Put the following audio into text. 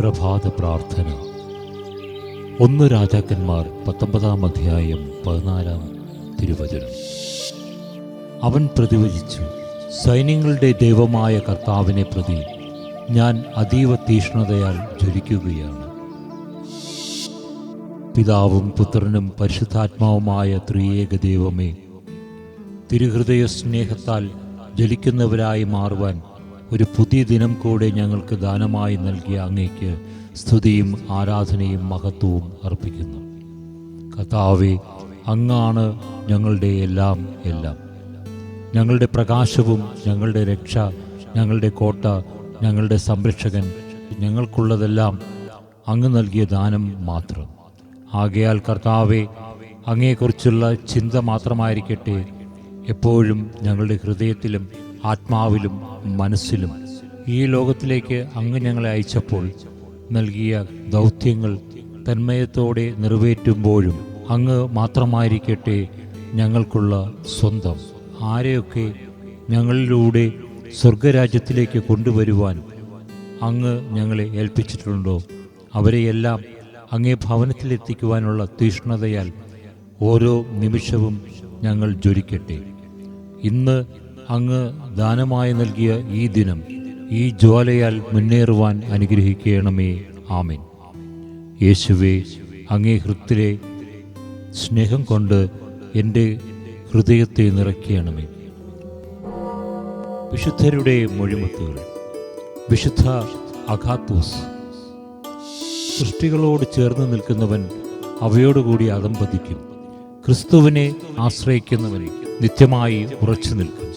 പ്രഭാത പ്രാർത്ഥന. ഒന്ന് രാജാക്കന്മാർ പത്തൊമ്പതാം അധ്യായം പതിനാലാം തിരുവചനം. അവൻ പ്രതിവചിച്ചു സൈന്യങ്ങളുടെ ദൈവമായ കർത്താവിനെ പ്രതി ഞാൻ അതീവ തീഷ്ണതയാൽ ജ്വലിക്കുകയാണ്. പിതാവും പുത്രനും പരിശുദ്ധാത്മാവുമായ ത്രിയേക ദൈവമേ തിരുഹൃദയ സ്നേഹത്താൽ ജ്വലിക്കുന്നവരായി മാറുവാൻ ഒരു പുതിയ ദിനം കൂടെ ഞങ്ങൾക്ക് ദാനമായി നൽകിയ അങ്ങേക്ക് സ്തുതിയും ആരാധനയും മഹത്വവും അർപ്പിക്കുന്നു. കഥാവെ അങ്ങാണ് ഞങ്ങളുടെ എല്ലാം എല്ലാം. ഞങ്ങളുടെ പ്രകാശവും ഞങ്ങളുടെ രക്ഷ ഞങ്ങളുടെ കോട്ട ഞങ്ങളുടെ സംരക്ഷകൻ ഞങ്ങൾക്കുള്ളതെല്ലാം അങ്ങ് നൽകിയ ദാനം മാത്രം. ആകയാൽ കർത്താവെ അങ്ങയെക്കുറിച്ചുള്ള ചിന്ത മാത്രമായിരിക്കട്ടെ. എപ്പോഴും ഞങ്ങളുടെ ഹൃദയത്തിലും ആത്മാവിലും മനസ്സിലും ഈ ലോകത്തിലേക്ക് അങ്ങ് ഞങ്ങളെ അയച്ചപ്പോൾ നൽകിയ ദൗത്യങ്ങൾ തന്മയത്തോടെ നിറവേറ്റുമ്പോഴും അങ്ങ് മാത്രമായിരിക്കട്ടെ ഞങ്ങൾക്കുള്ള സ്വന്തം. ആരെയൊക്കെ ഞങ്ങളിലൂടെ സ്വർഗരാജ്യത്തിലേക്ക് കൊണ്ടുവരുവാൻ അങ്ങ് ഞങ്ങളെ ഏൽപ്പിച്ചിട്ടുണ്ടോ? അവരെയെല്ലാം അങ്ങേ ഭവനത്തിലെത്തിക്കുവാനുള്ള തീഷ്ണതയാൽ ഓരോ നിമിഷവും ഞങ്ങൾ ജ്വലിക്കട്ടെ. ഇന്ന് അങ്ങ് ദാനമായി നൽകിയ ഈ ദിനം ഈ ജ്വാലയാൽ മുന്നേറുവാൻ അനുഗ്രഹിക്കണമേ. ആമീൻ. യേശുവേ അങ്ങേ ഹൃത്തിലെ സ്നേഹം കൊണ്ട് എന്റെ ഹൃദയത്തെ നിറയ്ക്കണമേ. വിശുദ്ധരുടെ മൊഴിമുത്തുകൾ. വിശുദ്ധ അഖാത്തൂസ് സൃഷ്ടികളോട് ചേർന്ന് നിൽക്കുന്നവൻ അവയോടുകൂടി അതമ്പതിക്കും ക്രിസ്തുവിനെ ആശ്രയിക്കുന്നവൻ നിത്യമായി ഉറച്ചു നിൽക്കും.